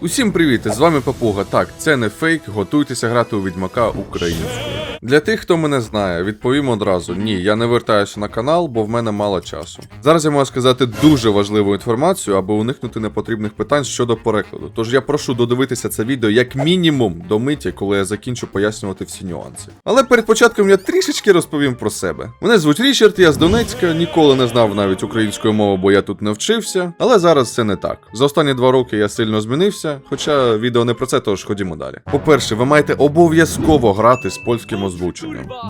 Усім привіт! З вами Папуга. Так, це не фейк, готуйтеся грати у Відьмака українською. Для тих, хто мене знає, відповім одразу: ні, я не вертаюся на канал, бо в мене мало часу. Зараз я можу сказати дуже важливу інформацію, аби уникнути непотрібних питань щодо перекладу. Тож я прошу додивитися це відео як мінімум до миті, коли я закінчу пояснювати всі нюанси. Але перед початком я трішечки розповім про себе. Мене звуть Річард, я з Донецька, ніколи не знав навіть української мови, бо я тут не вчився. Але зараз це не так. За останні два роки я сильно змінився, хоча відео не про це, тож ходімо далі. По-перше, ви маєте обов'язково грати з польським озвученням,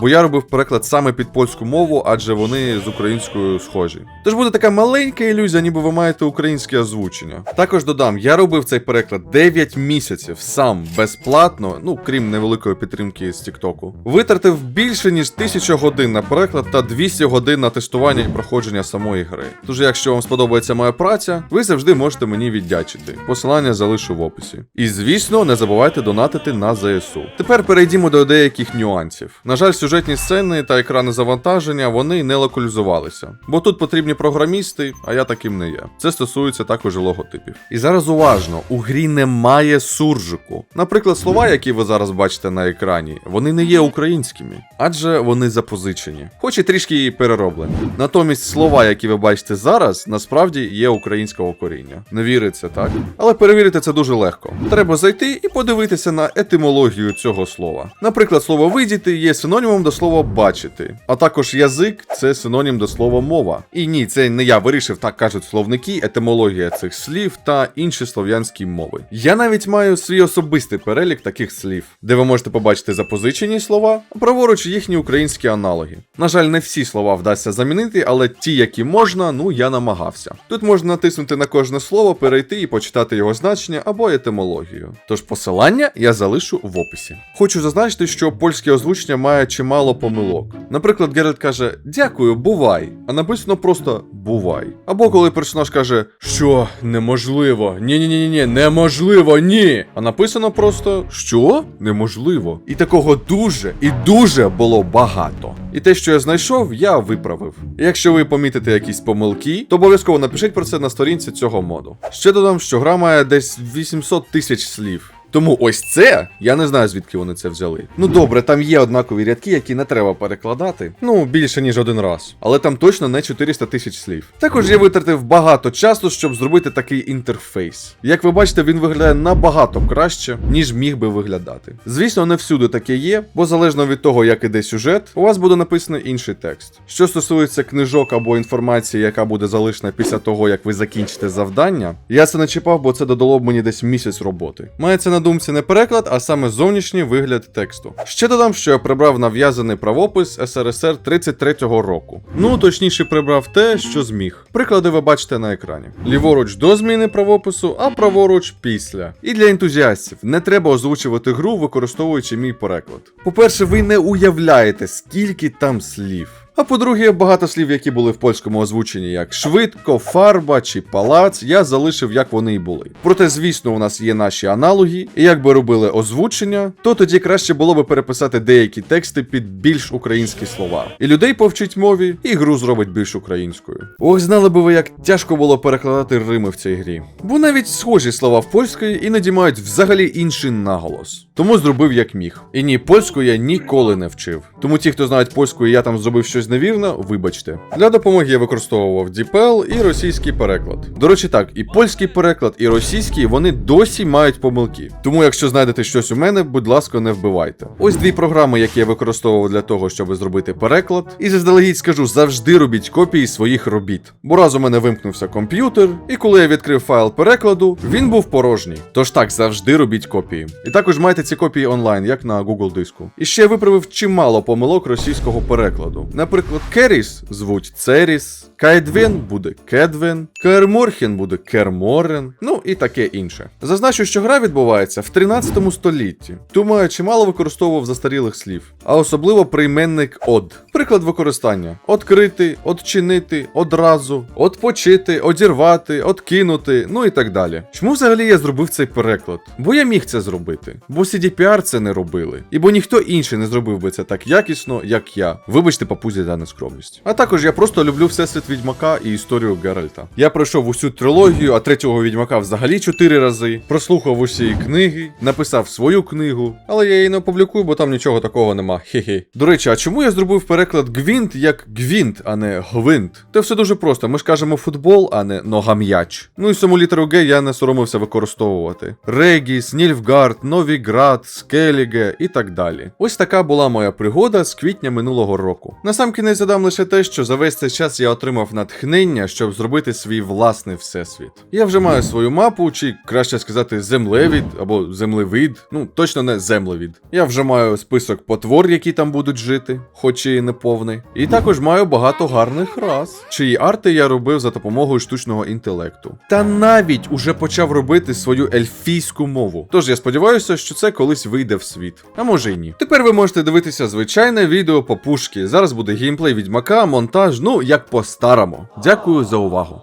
бо я робив переклад саме під польську мову, адже вони з українською схожі. Тож буде така маленька ілюзія, ніби ви маєте українське озвучення. Також додам, я робив цей переклад 9 місяців сам безплатно, ну крім невеликої підтримки з Тіктоку. Витратив більше ніж 1000 годин на переклад та 200 годин на тестування і проходження самої гри. Тож, якщо вам сподобається моя праця, ви завжди можете мені віддячити. Посилання залишу в описі. І звісно, не забувайте донатити на ЗСУ. Тепер перейдімо до деяких нюансів. На жаль, сюжетні сцени та екрани завантаження вони не локалізувалися, бо тут потрібні програмісти, а я таким не є. Це стосується також логотипів. І зараз уважно, у грі немає суржику. Наприклад, слова, які ви зараз бачите на екрані, вони не є українськими, адже вони запозичені, хоч і трішки і перероблені. Натомість слова, які ви бачите зараз, насправді є українського коріння. Не віриться, так? Але перевірити це дуже легко. Треба зайти і подивитися на етимологію цього слова. Наприклад, слово видіти є синонімом до слова бачити, а також язик це синонім до слова мова. І ні, це не я вирішив, так кажуть словники, етимологія цих слів та інші слов'янські мови. Я навіть маю свій особистий перелік таких слів, де ви можете побачити запозичені слова, а праворуч їхні українські аналоги. На жаль, не всі слова вдасться замінити, але ті, які можна, ну я намагався. Тут можна натиснути на кожне слово, перейти і почитати його значення або етимологію. Тож посилання я залишу в описі. Хочу зазначити, що польське озвучення має чимало помилок. Наприклад, Геральт каже Дякую, бувай, а написано просто бувай. Або коли персонаж каже, що неможливо, ні ні неможливо, ні. А написано просто що неможливо. І такого дуже і дуже було багато. І те, що я знайшов, я виправив. Якщо ви помітите якісь помилки, то обов'язково напишіть про це на сторінці цього моду. Ще додам, що гра має десь 800 тисяч слів. Тому ось це я не знаю звідки вони це взяли. Ну добре, там є однакові рядки, які не треба перекладати. Ну більше ніж один раз. Але там точно не 400 тисяч слів. Також я витратив багато часу, щоб зробити такий інтерфейс. Як ви бачите, він виглядає набагато краще, ніж міг би виглядати. Звісно, не всюди таке є, бо залежно від того, як іде сюжет, у вас буде написаний інший текст. Що стосується книжок або інформації, яка буде залишена після того, як ви закінчите завдання, я це не чіпав, бо це додало б мені десь місяць роботи. Мається на думці не переклад, а саме зовнішній вигляд тексту. Ще додам, що я прибрав нав'язаний правопис СРСР 33-го року. Ну, точніше, прибрав те, що зміг. Приклади ви бачите на екрані. Ліворуч до зміни правопису, а праворуч після. І для ентузіастів не треба озвучувати гру, використовуючи мій переклад. По-перше, ви не уявляєте, скільки там слів. А по-друге, багато слів, які були в польському озвученні, як швидко, фарба чи палац, я залишив, як вони і були. Проте, звісно, у нас є наші аналоги, і якби робили озвучення, то тоді краще було би переписати деякі тексти під більш українські слова. І людей повчить мові, і гру зробить більш українською. Ох, знали би ви, як тяжко було перекладати рими в цій грі. Бо навіть схожі слова в польської іноді мають взагалі інший наголос. Тому зробив як міг. І ні, польську я ніколи не вчив. Тому ті, хто знають польську, я там зробив щось невірно, вибачте. Для допомоги я використовував DeepL і російський переклад. До речі, так, і польський переклад, і російський вони досі мають помилки. Тому, якщо знайдете щось у мене, будь ласка, не вбивайте. Ось дві програми, які я використовував для того, щоб зробити переклад. І заздалегідь скажу, завжди робіть копії своїх робіт. Бо раз у мене вимкнувся комп'ютер, і коли я відкрив файл перекладу, він був порожній. Тож так, завжди робіть копії. І також майте ці копії онлайн, як на Google диску. І ще я виправив чимало помилок російського перекладу. Наприклад, Керіс звуть Церіс, Кайдвен буде Кедвен, Керморхен буде Керморен, ну і таке інше. Зазначу, що гра відбувається в 13 столітті, тому я чимало використовував застарілих слів, а особливо прийменник од. Приклад використання: открити, odчинити, одразу, отпочити, одірвати, откинути, ну і так далі. Чому взагалі я зробив цей переклад? Бо я міг це зробити, бо CDPR це не робили, і бо ніхто інший не зробив би це так якісно, як я. Вибачте, папузі за нескромність. А також я просто люблю всесвіт Відьмака і історію Геральта. Я пройшов усю трилогію, а третього відьмака взагалі чотири рази. Прослухав усі книги, написав свою книгу, але я її не опублікую, бо там нічого такого нема. Хе-хе. До речі, а чому я зробив переклад гвинт як гвінт, а не гвинт? Це все дуже просто. Ми ж кажемо футбол, а не ногам'яч. Ну і саму літеру Г я не соромився використовувати. Регіс, Нільфгард, Новіград, Скеліге і так далі. Ось така була моя пригода з квітня минулого року. Насамкінець задам лише те, що за весь цей час я отримав натхнення, щоб зробити свій власний всесвіт. Я вже маю свою мапу, чи краще сказати, землевід або землевид. Ну точно не землевід. Я вже маю список потвор, які там будуть жити, хоч і не повний. І також маю багато гарних рас, чиї арти я робив за допомогою штучного інтелекту. Та навіть уже почав робити свою ельфійську мову. Тож я сподіваюся, що це колись вийде в світ. А може й ні. Тепер ви можете дивитися звичайне відео по пушки. Зараз буде геймплей відьмака, монтаж, ну як по-старому. Дякую за увагу.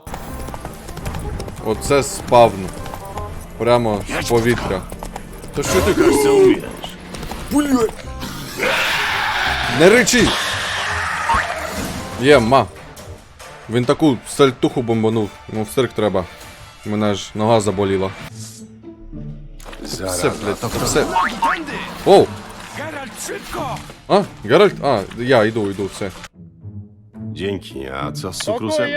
Оце спавн. Прямо з повітря. То що ти Кажется, умеешь. Не речи! Є, ма. Він таку сальтуху бомбанув. Ну, в цирк треба. Мене ж нога заболіла. Все, блядь, все. Оу! Geralt, szybko! А, Геральт? А, я йду, йду, все. A co z cukrusem?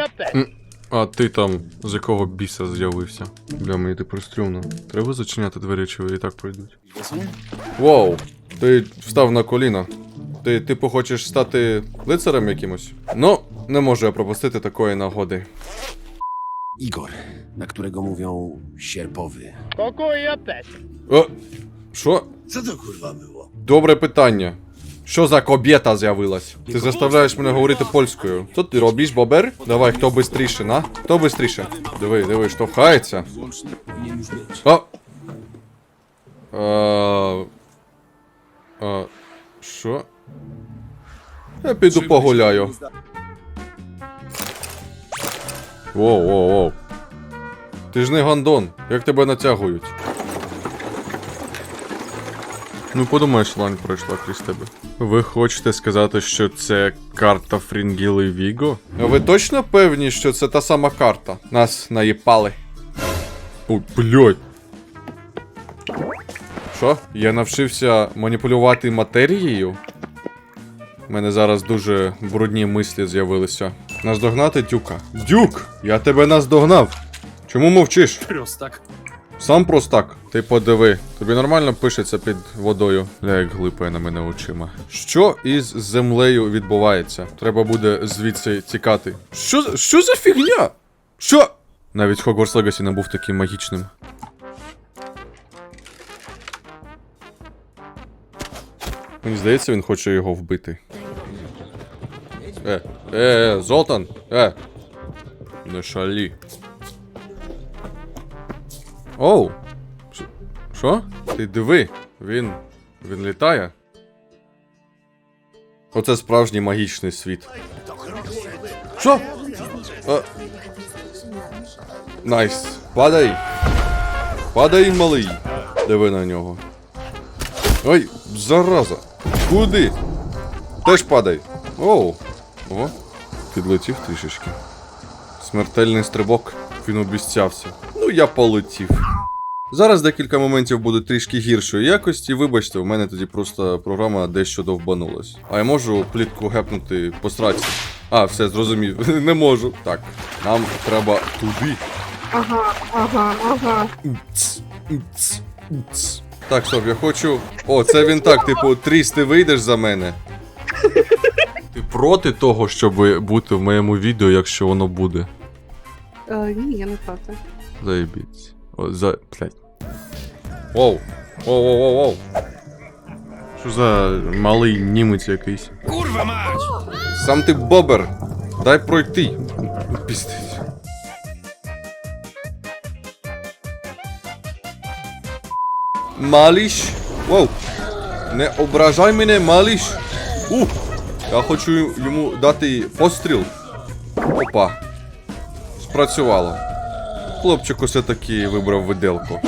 А ти там з якого біса з'явився? Бля, мені тепер стрьомно. Треба зачиняти двері, чи і так пройдуть. Воу, ти встав на коліна. Ти, типу, хочеш стати лицарем якимось? Ну, не можу я пропустити такої нагоди. Igor, na którego mówią sierpowy. Spokój, też. О, що? Co to kurwa było? Добре питання. Що за кобєта з'явилась? Ти заставляєш мене говорити польською. Що ти робиш, бобер? Давай, хто бистріше, на? Хто бистріше? Диви, диви, штовхається. А. А. Що? Я піду погуляю. Воу, воу, воу. Ти ж не гандон. Як тебе натягують? Ну, подумаєш, лань пройшла крізь тебе. Ви хочете сказати, що це карта Фрінгіли Віго? Ви точно певні, що це та сама карта? Нас наїпали. Ой, блядь. Що? Я навчився маніпулювати матерією? У мене зараз дуже брудні мислі з'явилися. Наздогнати дюка. Дюк! Я тебе наздогнав! Чому мовчиш? Prostak. Сам простак. Ти подиви, тобі нормально пишеться під водою. Ля, як глипає на мене очима. Що із землею відбувається? Треба буде звідси тікати. Що, що за фігня? Що? Навіть Хогвартс Легасі не був таким магічним. Мені здається, він хоче його вбити. Е, е, е, Золтан! Е! Не шалі. Оу! Що? Ти диви, він. він літає. Оце справжній магічний світ. Що? Найс. Падай. Падай, малий. Диви на нього. Ой, зараза. Куди? Теж падай. Оу. О, підлетів трішечки. Смертельний стрибок. Він обіцявся. Я полетів. Зараз декілька моментів будуть трішки гіршої якості. Вибачте, у мене тоді просто програма дещо довбанулась. А я можу плітку гепнути по сраці. А, все, зрозумів. Не можу. Так, нам треба туди. Ага, ага, ага. Ц, ц, ц. Так, стоп, я хочу. О, це він так, типу, тріс, ти вийдеш за мене. Ти проти того, щоб бути в моєму відео, якщо воно буде. Е, ні, я не проти. Заебіться. О, за. блядь. Воу. Воу, воу, воу, воу. Що за малий німець якийсь? Kurwa mać! Сам ти бобер. Дай пройти. Пістить. Маліш. Воу. Не ображай мене, маліш. Ух. Я хочу йому дати постріл. Опа. Спрацювало. Хлопчик усе таки вибрав виделку.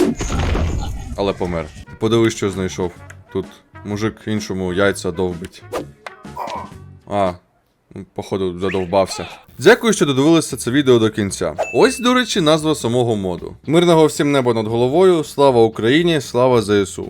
Але помер. Подивись, що знайшов. Тут мужик іншому яйця довбить. А, Походу, задовбався. Дякую, що додивилися це відео до кінця. Ось, до речі, назва самого моду. Мирного всім неба над головою. Слава Україні, слава ЗСУ.